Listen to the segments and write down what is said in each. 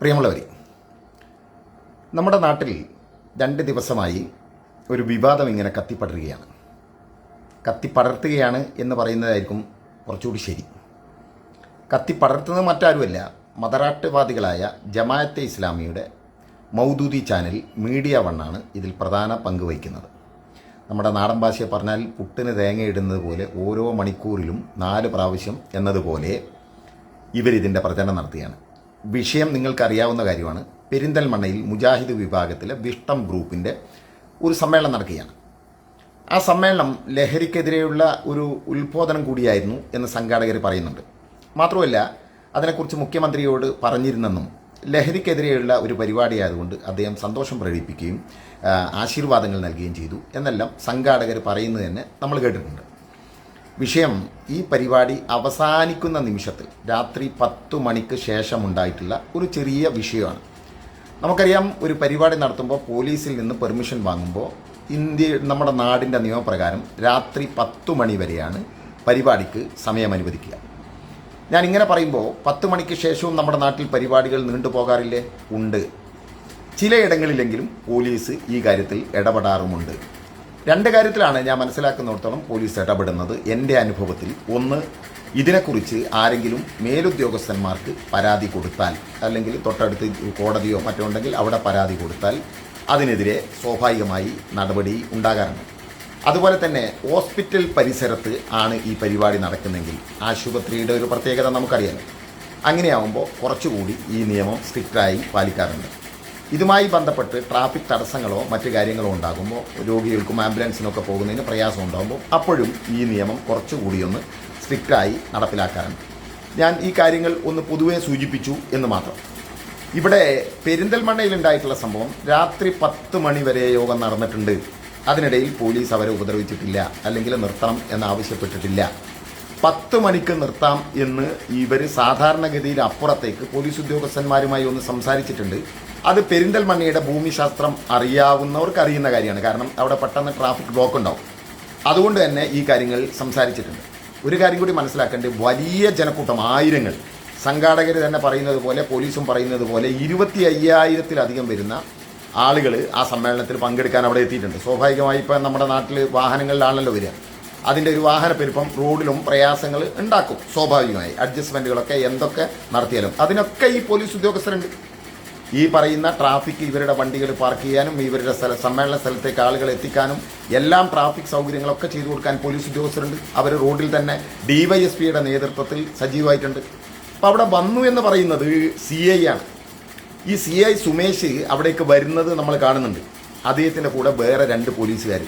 പ്രിയമുള്ളവർ നമ്മുടെ നാട്ടിൽ രണ്ട് ദിവസമായി ഒരു വിവാദം ഇങ്ങനെ കത്തിപ്പടരുകയാണ്. കത്തിപ്പടർത്തുകയാണ് എന്ന് പറയുന്നതായിരിക്കും കുറച്ചുകൂടി ശരി. കത്തിപ്പടർത്തുന്നത് മറ്റാരുമല്ല മതരാഷ്ട്രവാദികളായ ജമാഅത്തെ ഇസ്ലാമിയുടെ മൗദൂദി ചാനൽ മീഡിയ വണ്ണാണ് ഇതിൽ പ്രധാന പങ്ക് വഹിക്കുന്നത്. നമ്മുടെ നാടൻ ഭാഷയെ പറഞ്ഞാൽ പുട്ടിന് തേങ്ങയിടുന്നത് പോലെ ഓരോ മണിക്കൂറിലും നാല് പ്രാവശ്യം എന്നതുപോലെ ഇവരിതിന്റെ പ്രചരണം നടത്തുകയാണ്. വിഷയം നിങ്ങൾക്കറിയാവുന്ന കാര്യമാണ്. പെരിന്തൽമണ്ണയിൽ മുജാഹിദ് വിഭാഗത്തിലെ വിഷ്ടം ഗ്രൂപ്പിന്റെ ഒരു സമ്മേളനം നടക്കുകയാണ്. ആ സമ്മേളനം ലഹരിക്കെതിരെയുള്ള ഒരു ഉത്ബോധനം കൂടിയായിരുന്നു എന്ന് സംഘാടകർ പറയുന്നുണ്ട്. മാത്രമല്ല അതിനെക്കുറിച്ച് മുഖ്യമന്ത്രിയോട് പറഞ്ഞിരുന്നെന്നും ലഹരിക്കെതിരെയുള്ള ഒരു പരിപാടി ആയതുകൊണ്ട് അദ്ദേഹം സന്തോഷം പ്രകടിപ്പിക്കുകയും ആശീർവാദങ്ങൾ നൽകുകയും ചെയ്തു എന്നെല്ലാം സംഘാടകർ പറയുന്നത് തന്നെ നമ്മൾ കേട്ടിട്ടുണ്ട്. വിഷയം ഈ പരിപാടി അവസാനിക്കുന്ന നിമിഷത്തിൽ രാത്രി പത്ത് മണിക്ക് ശേഷം ഉണ്ടായിട്ടുള്ള ഒരു ചെറിയ വിഷയമാണ്. നമുക്കറിയാം ഒരു പരിപാടി നടത്തുമ്പോൾ പോലീസിൽ നിന്ന് പെർമിഷൻ വാങ്ങുമ്പോൾ ഇന്ത്യ നമ്മുടെ നാടിന്റെ നിയമപ്രകാരം രാത്രി പത്തു മണി വരെയാണ് പരിപാടിക്ക് സമയം അനുവദിക്കുക. ഞാൻ ഇങ്ങനെ പറയുമ്പോൾ പത്ത് മണിക്ക് ശേഷവും നമ്മുടെ നാട്ടിൽ പരിപാടികൾ നീണ്ടുപോകാറില്ലേ ഉണ്ട്. ചിലയിടങ്ങളിലെങ്കിലും പോലീസ് ഈ കാര്യത്തിൽ ഇടപെടാറുമുണ്ട്. രണ്ട് കാര്യത്തിലാണ് ഞാൻ മനസ്സിലാക്കുന്നിടത്തോളം പോലീസ് ഇടപെടുന്നത് എന്റെ അനുഭവത്തിൽ. ഒന്ന് ഇതിനെക്കുറിച്ച് ആരെങ്കിലും മേലുദ്യോഗസ്ഥന്മാർക്ക് പരാതി കൊടുത്താൽ അല്ലെങ്കിൽ തൊട്ടടുത്ത് കോടതിയോ മറ്റോ ഉണ്ടെങ്കിൽ അവിടെ പരാതി കൊടുത്താൽ അതിനെതിരെ സ്വാഭാവികമായി നടപടി ഉണ്ടാകാറുണ്ട്. അതുപോലെ തന്നെ ഹോസ്പിറ്റൽ പരിസരത്ത് ആണ് ഈ പരിപാടി നടക്കുന്നെങ്കിൽ ആശുപത്രിയുടെ ഒരു പ്രത്യേകത നമുക്കറിയാം. അങ്ങനെയാവുമ്പോൾ കുറച്ചുകൂടി ഈ നിയമം സ്ട്രിക്റ്റായി പാലിക്കാറുണ്ട്. ഇതുമായി ബന്ധപ്പെട്ട് ട്രാഫിക് തടസ്സങ്ങളോ മറ്റു കാര്യങ്ങളോ ഉണ്ടാകുമ്പോൾ രോഗികൾക്കും ആംബുലൻസിനൊക്കെ പോകുന്നതിന് പ്രയാസം ഉണ്ടാകുമ്പോൾ അപ്പോഴും ഈ നിയമം കുറച്ചുകൂടി ഒന്ന് സ്ട്രിക്റ്റായി നടപ്പിലാക്കാറുണ്ട്. ഞാൻ ഈ കാര്യങ്ങൾ ഒന്ന് പൊതുവെ സൂചിപ്പിച്ചു എന്ന് മാത്രം. ഇവിടെ പെരിന്തൽമണ്ണയിൽ ഉണ്ടായിട്ടുള്ള സംഭവം രാത്രി പത്ത് മണി വരെ യോഗം നടന്നിട്ടുണ്ട്. അതിനിടയിൽ പോലീസ് അവരെ ഉപദ്രവിച്ചിട്ടില്ല അല്ലെങ്കിൽ നിർത്തണം എന്നാവശ്യപ്പെട്ടിട്ടില്ല പത്ത് മണിക്ക് നിർത്താം എന്ന് ഇവർ സാധാരണഗതിയിൽ അപ്പുറത്തേക്ക് പോലീസ് ഉദ്യോഗസ്ഥന്മാരുമായി ഒന്ന് സംസാരിച്ചിട്ടുണ്ട്. അത് പെരിന്തൽമണ്ണയുടെ ഭൂമിശാസ്ത്രം അറിയാവുന്നവർക്ക് അറിയുന്ന കാര്യമാണ്. കാരണം അവിടെ പെട്ടെന്ന് ട്രാഫിക് ബ്ലോക്ക് ഉണ്ടാവും അതുകൊണ്ട് തന്നെ ഈ കാര്യങ്ങൾ സംസാരിച്ചിട്ടുണ്ട്. ഒരു കാര്യം കൂടി മനസ്സിലാക്കേണ്ടത് വലിയ ജനക്കൂട്ടം ആയിരങ്ങൾ. സംഘാടകർ തന്നെ പറയുന്നത് പോലെ പോലീസും പറയുന്നത് പോലെ ഇരുപത്തി അയ്യായിരത്തിലധികം വരുന്ന ആളുകൾ ആ സമ്മേളനത്തിൽ പങ്കെടുക്കാൻ അവിടെ എത്തിയിട്ടുണ്ട്. സ്വാഭാവികമായി ഇപ്പം നമ്മുടെ നാട്ടിൽ വാഹനങ്ങളിലാണല്ലോ വരിക. അതിന്റെ ഒരു വാഹന പെരുപ്പം റോഡിലും പ്രയാസങ്ങൾ ഉണ്ടാക്കും. സ്വാഭാവികമായി അഡ്ജസ്റ്റ്മെന്റുകളൊക്കെ എന്തൊക്കെ നടത്തിയാലും. അതിനൊക്കെ ഈ പോലീസ് ഉദ്യോഗസ്ഥരുണ്ട്. ഈ പറയുന്ന ട്രാഫിക് ഇവരുടെ വണ്ടികൾ പാർക്ക് ചെയ്യാനും ഇവരുടെ സ്ഥല സമ്മേളന സ്ഥലത്തേക്ക് ആളുകൾ എത്തിക്കാനും എല്ലാം ട്രാഫിക് സൗകര്യങ്ങളൊക്കെ ചെയ്തു കൊടുക്കാൻ പോലീസ് ഉദ്യോഗസ്ഥരുണ്ട്. അവർ റോഡിൽ തന്നെ ഡിവൈഎസ്പിയുടെ നേതൃത്വത്തിൽ സജീവമായിട്ടുണ്ട്. അപ്പോൾ അവിടെ വന്നു എന്ന് പറയുന്നത് സി ഐ ആണ്. ഈ സി ഐ സുമേഷ് അവിടേക്ക് വരുന്നത് നമ്മൾ കാണുന്നുണ്ട്. അദ്ദേഹത്തിന്റെ കൂടെ വേറെ രണ്ട് പോലീസുകാർ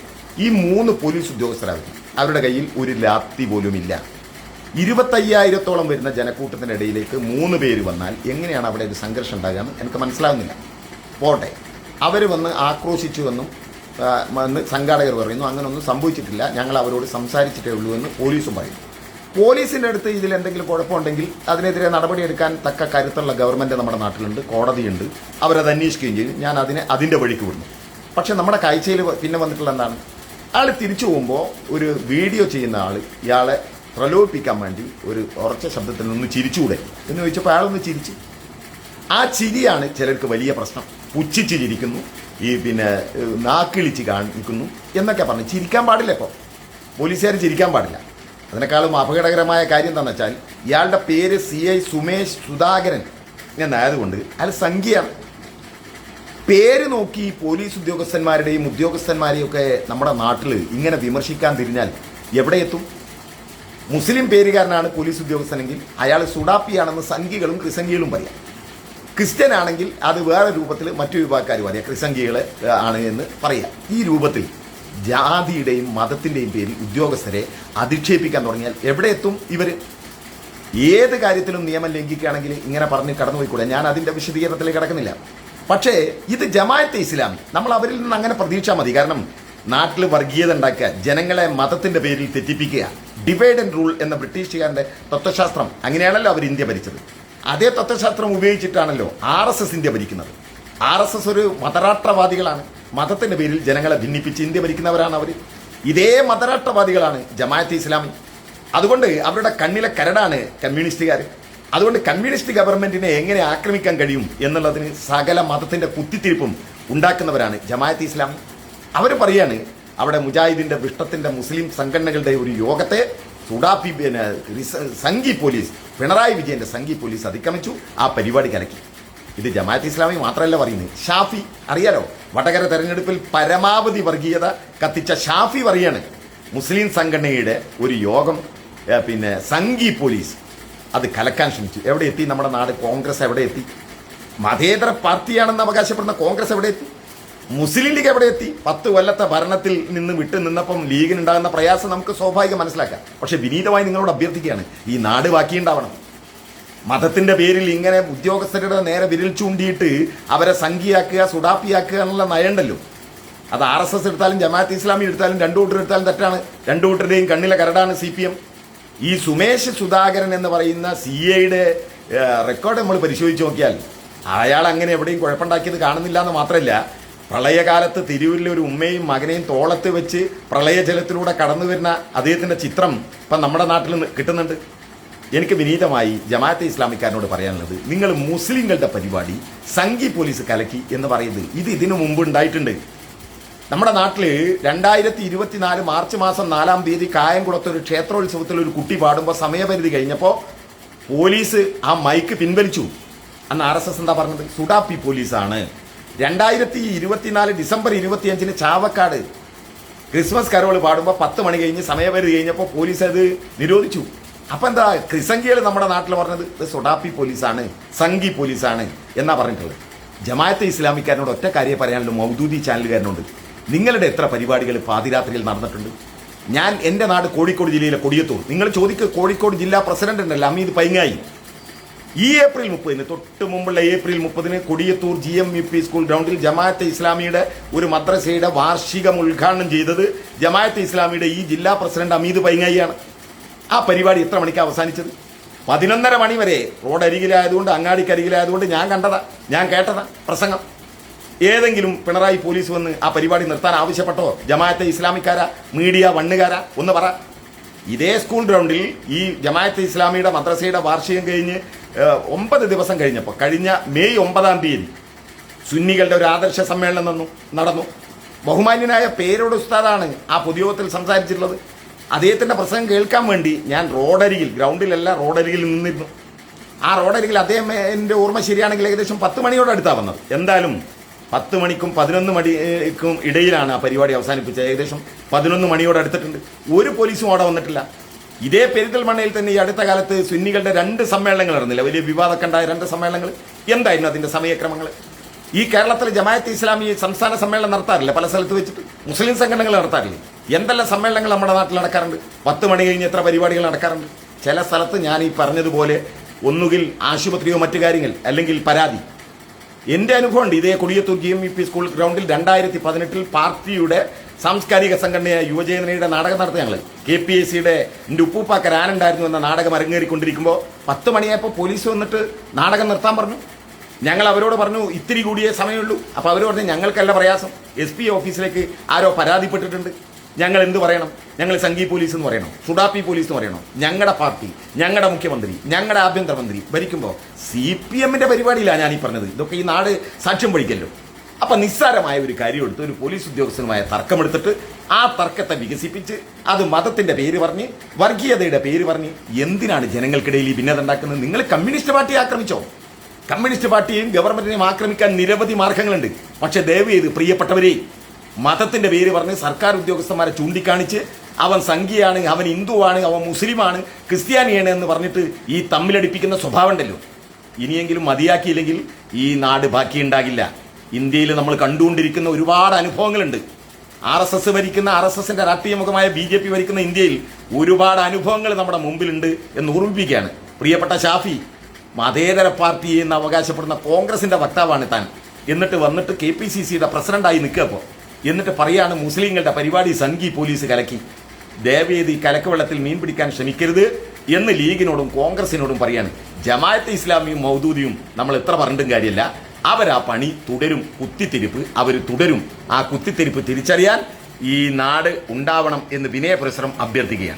ഈ മൂന്ന് പോലീസ് ഉദ്യോഗസ്ഥരാണ്. അവരുടെ കയ്യിൽ ഒരു ലാത്തി പോലും ഇല്ല ഇരുപത്തയ്യായിരത്തോളം വരുന്ന ജനക്കൂട്ടത്തിന്റെ ഇടയിലേക്ക് മൂന്ന് പേര് വന്നാൽ എങ്ങനെയാണ് അവിടെ ഒരു സംഘർഷം ഉണ്ടാകാമെന്ന് എനിക്ക് മനസ്സിലാകുന്നില്ല പോട്ടെ. അവർ വന്ന് ആക്രോശിച്ചു എന്നും സംഘാടകർ പറയുന്നു അങ്ങനെയൊന്നും സംഭവിച്ചിട്ടില്ല. ഞങ്ങൾ അവരോട് സംസാരിച്ചിട്ടേ ഉള്ളൂ എന്ന് പോലീസും പറയുന്നു. പോലീസിന്റെ അടുത്ത് ഇതിൽ എന്തെങ്കിലും കുഴപ്പമുണ്ടെങ്കിൽ അതിനെതിരെ നടപടിയെടുക്കാൻ തക്ക കരുത്തുള്ള ഗവൺമെന്റ് നമ്മുടെ നാട്ടിലുണ്ട് കോടതിയുണ്ട്. അവരത് അന്വേഷിക്കുകയും ചെയ്യും. ഞാൻ അതിനെ അതിന്റെ വഴിക്ക് വിടുന്നു. പക്ഷേ നമ്മുടെ കാഴ്ചയിൽ പിന്നെ വന്നിട്ടുള്ള എന്താണ്? അയാൾ തിരിച്ചു പോകുമ്പോൾ ഒരു വീഡിയോ ചെയ്യുന്ന ആൾ ഇയാളെ പ്രലോഭിപ്പിക്കാൻ വേണ്ടി ഒരു ഉറച്ച ശബ്ദത്തിൽ നിന്ന് ചിരിച്ചുകൂടെ? എന്ന് ചോദിച്ചപ്പോൾ അയാളൊന്ന് ചിരിച്ചു. ആ ചിരിയാണ് ചിലർക്ക് വലിയ പ്രശ്നം. പുച്ഛിച്ച് ചിരിക്കുന്നു ഈ പിന്നെ നാക്കിളിച്ച് കാണിക്കുന്നു എന്നൊക്കെ പറഞ്ഞു ചിരിക്കാൻ പാടില്ല ഇപ്പോൾ പോലീസുകാർ ചിരിക്കാൻ പാടില്ല. അതിനേക്കാളും അപകടകരമായ കാര്യം എന്താണെന്ന് വെച്ചാൽ ഇയാളുടെ പേര് സി ഐ സുമേഷ് സുധാകരൻ എന്നായതുകൊണ്ട് അയാൾ സംഖ്യയാണ്. പേര് നോക്കി പോലീസ് ഉദ്യോഗസ്ഥന്മാരുടെയും ഉദ്യോഗസ്ഥന്മാരെയും ഒക്കെ നമ്മുടെ നാട്ടിൽ ഇങ്ങനെ വിമർശിക്കാൻ തിരിഞ്ഞാൽ എവിടെ എത്തും? മുസ്ലിം പേരുകാരനാണ് പോലീസ് ഉദ്യോഗസ്ഥനെങ്കിൽ അയാൾ സുഡാപ്പിയാണെന്ന് സംഘികളും ക്രിസംഖികളും പറയാം. ക്രിസ്ത്യൻ ആണെങ്കിൽ അത് വേറെ രൂപത്തിൽ മറ്റു വിഭാഗക്കാർ പറയാം. ക്രിസംഖികൾ ആണ് എന്ന് പറയാം. ഈ രൂപത്തിൽ ജാതിയുടെയും മതത്തിന്റെയും പേരിൽ ഉദ്യോഗസ്ഥരെ അധിക്ഷേപിക്കാൻ തുടങ്ങിയാൽ എവിടെ എത്തും ഇവർ ഏത് കാര്യത്തിലും നിയമം ലംഘിക്കുകയാണെങ്കിൽ ഇങ്ങനെ പറഞ്ഞ് കടന്നുപോയിക്കൂടെ? ഞാൻ അതിന്റെ വിശദീകരണത്തിലേക്ക് കിടക്കുന്നില്ല. പക്ഷേ ഇത് ജമായത്തെ ഇസ്ലാമി. നമ്മൾ അവരിൽ നിന്ന് അങ്ങനെ പ്രതീക്ഷ മതി. കാരണം നാട്ടിൽ വർഗീയത ഉണ്ടാക്കുക ജനങ്ങളെ മതത്തിന്റെ പേരിൽ തെറ്റിപ്പിക്കുക ഡിവൈഡ് ആൻഡ് റൂൾ എന്ന ബ്രിട്ടീഷുകാരന്റെ തത്വശാസ്ത്രം അങ്ങനെയാണല്ലോ അവർ ഇന്ത്യ ഭരിച്ചത്. അതേ തത്വശാസ്ത്രം ഉപയോഗിച്ചിട്ടാണല്ലോ ആർ എസ് എസ് ഇന്ത്യ ഭരിക്കുന്നത്. ആർ എസ് എസ് ഒരു മതരാഷ്ട്രവാദികളാണ്. മതത്തിന്റെ പേരിൽ ജനങ്ങളെ ഭിന്നിപ്പിച്ച് ഇന്ത്യ ഭരിക്കുന്നവരാണ് അവർ ഇതേ മതരാഷ്ട്രവാദികളാണ് ജമാഅത്ത് ഇസ്ലാമി. അതുകൊണ്ട് അവരുടെ കണ്ണിലെ കരടാണ് കമ്മ്യൂണിസ്റ്റുകാർ അതുകൊണ്ട് കമ്മ്യൂണിസ്റ്റ് ഗവൺമെന്റിനെ എങ്ങനെ ആക്രമിക്കാൻ കഴിയും എന്നുള്ളതിന് സകല മതത്തിന്റെ കുത്തിത്തിരിപ്പും ഉണ്ടാക്കുന്നവരാണ് ജമാഅത്ത് ഇസ്ലാം അവർ പറയാണ് അവിടെ മുജാഹിദിന്റെ വിഷ്ടത്തിന്റെ മുസ്ലിം സംഘടനകളുടെ ഒരു യോഗത്തെ സുഡാഫി പിന്നെ സംഘി പോലീസ് പിണറായി വിജയന്റെ സംഘി പോലീസ് അതിക്രമിച്ചു ആ പരിപാടി കലക്കി. ഇത് ജമാഅത്ത് ഇസ്ലാമി മാത്രമല്ല പറയുന്നത്. ഷാഫി അറിയാലോ? വടകര തെരഞ്ഞെടുപ്പിൽ പരമാവധി വർഗീയത കത്തിച്ച ഷാഫി പറയാണ് മുസ്ലിം സംഘടനയുടെ ഒരു യോഗം പിന്നെ സംഘി പോലീസ് അത് കലക്കാൻ ശ്രമിച്ചു. എവിടെ എത്തി? നമ്മുടെ നാട് കോൺഗ്രസ് എവിടെ എത്തി? മതേതര പാർട്ടിയാണെന്ന് അവകാശപ്പെടുന്ന കോൺഗ്രസ് എവിടെ എത്തി? മുസ്ലിം ലീഗ് എവിടെ എത്തി? പത്ത് കൊല്ലത്തെ ഭരണത്തിൽ നിന്ന് വിട്ടു നിന്നപ്പം ലീഗിനുണ്ടാകുന്ന പ്രയാസം നമുക്ക് സ്വാഭാവികം മനസ്സിലാക്കാം. പക്ഷെ വിനീതമായി നിങ്ങളോട് അഭ്യർത്ഥിക്കുകയാണ് ഈ നാട് ബാക്കിയുണ്ടാവണം മതത്തിന്റെ പേരിൽ ഇങ്ങനെ ഉദ്യോഗസ്ഥരുടെ നേരെ വിരൽ ചൂണ്ടിയിട്ട് അവരെ സംഖ്യയാക്കുക സുഡാപ്പിയാക്കുക എന്നുള്ള നയണ്ടല്ലോ അത് ആർ എസ് എസ് എടുത്താലും ജമാഅത്ത് ഇസ്ലാമി എടുത്താലും രണ്ടു കൂട്ടർ എടുത്താലും തെറ്റാണ്. രണ്ടു കൂട്ടരുടെയും കണ്ണിലെ കരടാണ് സി പി എം. ഈ സുമേഷ് സുധാകരൻ എന്ന് പറയുന്ന സി എയുടെ റെക്കോർഡ് നമ്മൾ പരിശോധിച്ച് നോക്കിയാൽ അയാൾ അങ്ങനെ എവിടെയും കുഴപ്പമുണ്ടാക്കിയത് കാണുന്നില്ല എന്ന് മാത്രമല്ല പ്രളയകാലത്ത് തിരൂരിലെ ഒരു ഉമ്മയും മകനെയും തോളത്ത് വെച്ച് പ്രളയജലത്തിലൂടെ കടന്നു വരുന്ന അദ്ദേഹത്തിന്റെ ചിത്രം ഇപ്പം നമ്മുടെ നാട്ടിൽ കിട്ടുന്നുണ്ട്. എനിക്ക് വിനീതമായി ജമാഅത്തെ ഇസ്ലാമിക്കാരനോട് പറയാനുള്ളത് നിങ്ങൾ മുസ്ലിങ്ങളുടെ പരിപാടി സംഘി പോലീസ് കലക്കി എന്ന് പറയുന്നത് ഇത് ഇതിനു മുമ്പ് ഉണ്ടായിട്ടുണ്ട്. നമ്മുടെ നാട്ടിൽ രണ്ടായിരത്തി ഇരുപത്തിനാല് മാർച്ച് മാസം നാലാം തീയതി കായംകുളത്ത് ഒരു ക്ഷേത്രോത്സവത്തിൽ ഒരു കുട്ടി പാടുമ്പോൾ സമയപരിധി കഴിഞ്ഞപ്പോൾ പോലീസ് ആ മൈക്ക് പിൻവലിച്ചു. അന്ന് ആർ എസ് എസ് എന്താ പറഞ്ഞത്? സുഡാപ്പി പോലീസാണ്. രണ്ടായിരത്തി ഇരുപത്തിനാല് ഡിസംബർ ഇരുപത്തിയഞ്ചിന് ചാവക്കാട് ക്രിസ്മസ് കരോൾ പാടുമ്പോൾ പത്ത് മണി കഴിഞ്ഞ് സമയപരിധി കഴിഞ്ഞപ്പോൾ പോലീസ് അത് നിരോധിച്ചു. അപ്പൊ എന്താ ക്രിസംഗികൾ നമ്മുടെ നാട്ടിൽ പറഞ്ഞത്? ഇത് സൊഡാപ്പി പോലീസാണ് സംഘി പോലീസാണ് എന്നാ പറഞ്ഞിട്ടുള്ളത്. ജമാഅത്തെ ഇസ്ലാമിക്കാരനോട് ഒറ്റ കാര്യം പറയാനുള്ള മൗദൂദി ചാനലുകാരനോട്. നിങ്ങളുടെ എത്ര പരിപാടികൾ പാതിരാത്രിയിൽ നടന്നിട്ടുണ്ട്? ഞാൻ എന്റെ നാട് കോഴിക്കോട് ജില്ലയിലെ കൊടിയത്തൂർ. നിങ്ങൾ ചോദിക്കുക കോഴിക്കോട് ജില്ലാ പ്രസിഡന്റ് ഉണ്ടല്ലോ അമീദ് പൈങ്ങായി. ഈ ഏപ്രിൽ മുപ്പതിന് തൊട്ട് മുമ്പുള്ള ഏപ്രിൽ മുപ്പതിന് Kodiyathur G M U P school ഗ്രൗണ്ടിൽ ജമാഅത്തെ ഇസ്ലാമിയുടെ ഒരു മദ്രസയുടെ വാർഷികം ഉദ്ഘാടനം ചെയ്തത് ജമാഅത്തെ ഇസ്ലാമിയുടെ ഈ ജില്ലാ പ്രസിഡന്റ് അമീദ് പൈങ്ങായിയാണ്. ആ പരിപാടി എത്ര മണിക്ക് അവസാനിച്ചത്? പതിനൊന്നര മണി വരെ റോഡ് അരികിലായതുകൊണ്ട് അങ്ങാടിക്കരികിലായതുകൊണ്ട് ഞാൻ കണ്ടതാ ഞാൻ കേട്ടതാ പ്രസംഗം. ഏതെങ്കിലും പിണറായി പോലീസ് വന്ന് ആ പരിപാടി നിർത്താൻ ആവശ്യപ്പെട്ടോ? ജമാഅത്തെ ഇസ്ലാമിക്കാരാ മീഡിയ വണ്ണുകാരാ? ഒന്ന് പറ. ഇതേ സ്കൂൾ ഗ്രൗണ്ടിൽ ഈ ജമാഅത്തെ ഇസ്ലാമിയുടെ മദ്രസയുടെ വാർഷികം കഴിഞ്ഞ് ഒമ്പത് ദിവസം കഴിഞ്ഞപ്പോൾ കഴിഞ്ഞ മെയ് ഒമ്പതാം തീയതി സുന്നികളുടെ ഒരു ആദർശ സമ്മേളനം നടന്നു നടന്നു. ബഹുമാന്യനായ പേരോട് ഉസ്താദാണ് ആ പൊതുയോഗത്തിൽ സംസാരിച്ചിട്ടുള്ളത്. അദ്ദേഹത്തിന്റെ പ്രസംഗം കേൾക്കാൻ വേണ്ടി ഞാൻ റോഡരികിൽ ഗ്രൗണ്ടിലല്ല റോഡരികിൽ നിന്നിരുന്നു. ആ റോഡരികിൽ അദ്ദേഹം എന്റെ ഓർമ്മ ശരിയാണെങ്കിൽ ഏകദേശം പത്ത് മണിയോടടുത്താണ് വന്നത്. എന്തായാലും പത്ത് മണിക്കും പതിനൊന്ന് മണിക്കും ഇടയിലാണ് ആ പരിപാടി അവസാനിപ്പിച്ചത്. ഏകദേശം പതിനൊന്ന് മണിയോട് അടുത്തിട്ടുണ്ട്. ഒരു പോലീസും അവിടെ വന്നിട്ടില്ല. ഇതേ പെരിന്തൽമണ്ണയിൽ തന്നെ ഈ അടുത്ത കാലത്ത് സുന്നികളുടെ രണ്ട് സമ്മേളനങ്ങൾ നടന്നില്ല. വലിയ വിവാദമൊക്കെ ഉണ്ടായ രണ്ട് സമ്മേളനങ്ങൾ. എന്തായിരുന്നു അതിന്റെ സമയക്രമങ്ങൾ? ഈ കേരളത്തിലെ ജമായത്ത് ഇസ്ലാമി സംസ്ഥാന സമ്മേളനം നടത്താറില്ല? പല സ്ഥലത്ത് വെച്ചിട്ട് മുസ്ലിം സംഘടനകൾ നടത്താറില്ല? എന്തെല്ലാം സമ്മേളനങ്ങൾ നമ്മുടെ നാട്ടിൽ നടക്കാറുണ്ട്? പത്ത് മണി കഴിഞ്ഞ് എത്ര പരിപാടികൾ നടക്കാറുണ്ട്? ചില സ്ഥലത്ത് ഞാൻ ഈ പറഞ്ഞതുപോലെ ഒന്നുകിൽ ആശുപത്രിയോ മറ്റു കാര്യങ്ങൾ അല്ലെങ്കിൽ പരാതി. എന്റെ അനുഭവമുണ്ട്. ഇതേ Kodiyathur G M E P school ഗ്രൗണ്ടിൽ രണ്ടായിരത്തി പതിനെട്ടിൽ പാർട്ടിയുടെ സാംസ്കാരിക സംഘടനയായ യുവജനതയുടെ നാടകം നടത്തി ഞങ്ങൾ കെ പി എസ് സിയുടെ എന്റെ ഉപ്പൂപ്പാക്ക രാനുണ്ടായിരുന്നു എന്ന നാടകം അരങ്ങേറിക്കൊണ്ടിരിക്കുമ്പോൾ പത്ത് മണിയായപ്പോൾ പോലീസ് വന്നിട്ട് നാടകം നിർത്താൻ പറഞ്ഞു. ഞങ്ങൾ അവരോട് പറഞ്ഞു ഇത്തിരി കൂടിയേ സമയമുള്ളൂ. അപ്പോൾ അവർ പറഞ്ഞു ഞങ്ങൾക്കല്ല പ്രയാസം. എസ് പി ഓഫീസിലേക്ക് ആരോ പരാതിപ്പെട്ടിട്ടുണ്ട്. ഞങ്ങൾ എന്ത് പറയണം? ഞങ്ങൾ സംഘി പോലീസ് എന്ന് പറയണം. സുഡാപ്പി പോലീസ് എന്ന് പറയണം. ഞങ്ങളുടെ പാർട്ടി ഞങ്ങളുടെ മുഖ്യമന്ത്രി ഞങ്ങളുടെ ആഭ്യന്തരമന്ത്രി ഭരിക്കുമ്പോൾ സി പി എമ്മിന്റെ പരിപാടിയിലാണ് ഞാൻ ഈ പറഞ്ഞത്. ഇതൊക്കെ ഈ നാട് സാക്ഷ്യം വഹിക്കല്ലോ. അപ്പൊ നിസ്സാരമായ ഒരു കാര്യം എടുത്ത് ഒരു പോലീസ് ഉദ്യോഗസ്ഥനുമായ തർക്കമെടുത്തിട്ട് ആ തർക്കത്തെ വികസിപ്പിച്ച് അത് മതത്തിന്റെ പേര് പറഞ്ഞ് വർഗീയതയുടെ പേര് പറഞ്ഞ് എന്തിനാണ് ജനങ്ങൾക്കിടയിൽ ഈ ഭിന്നത ഉണ്ടാക്കുന്നത്? നിങ്ങൾ കമ്മ്യൂണിസ്റ്റ് പാർട്ടിയെ ആക്രമിച്ചോ? കമ്മ്യൂണിസ്റ്റ് പാർട്ടിയെയും ഗവൺമെന്റിനെയും ആക്രമിക്കാൻ നിരവധി മാർഗങ്ങളുണ്ട്. പക്ഷെ ദയവ് ചെയ്ത് പ്രിയപ്പെട്ടവരെ മതത്തിന്റെ പേര് പറഞ്ഞ് സർക്കാർ ഉദ്യോഗസ്ഥന്മാരെ ചൂണ്ടിക്കാണിച്ച് അവൻ സംഖ്യയാണ് അവൻ ഹിന്ദുവാണ് അവൻ മുസ്ലിമാണ് ക്രിസ്ത്യാനിയാണ് എന്ന് പറഞ്ഞിട്ട് ഈ തമ്മിലടിപ്പിക്കുന്ന സ്വഭാവം ഉണ്ടല്ലോ. ഇനിയെങ്കിലും മതിയാക്കിയില്ലെങ്കിൽ ഈ നാട് ബാക്കിയുണ്ടാകില്ല. ഇന്ത്യയിൽ നമ്മൾ കണ്ടുകൊണ്ടിരിക്കുന്ന ഒരുപാട് അനുഭവങ്ങളുണ്ട്. ആർ എസ് എസ് ഭരിക്കുന്ന ആർ എസ് എസിന്റെ രാഷ്ട്രീയമുഖമായ ബി ജെ പി ഭരിക്കുന്ന ഇന്ത്യയിൽ ഒരുപാട് അനുഭവങ്ങൾ നമ്മുടെ മുമ്പിലുണ്ട് എന്ന് ഓർമ്മിപ്പിക്കുകയാണ്. പ്രിയപ്പെട്ട ഷാഫി മതേതര പാർട്ടി എന്ന് അവകാശപ്പെടുന്ന കോൺഗ്രസിന്റെ വക്താവാണ് താൻ. എന്നിട്ട് വന്നിട്ട് കെ പി സി സിയുടെ പ്രസിഡന്റായി നിൽക്കുക അപ്പോൾ എന്നിട്ട് പറയാണ് മുസ്ലിങ്ങളുടെ പരിപാടി സംഘി പോലീസ് കലക്കി. ദേവേദി കലക്കവെള്ളത്തിൽ മീൻ പിടിക്കാൻ ശ്രമിക്കരുത് എന്ന് ലീഗിനോടും കോൺഗ്രസിനോടും പറയാണ്. ജമാഅത്തെ ഇസ്ലാമിയും മൗദൂദിയും നമ്മൾ എത്ര പറഞ്ഞിട്ടും കാര്യമല്ല. അവർ ആ പണി തുടരും കുത്തിത്തിരിപ്പ് അവർ തുടരും. ആ കുത്തിത്തിരിപ്പ് തിരിച്ചറിയാൻ ഈ നാട് ഉണ്ടാവണം എന്ന് വിനയപുരസരം അഭ്യർത്ഥിക്കുകയാണ്.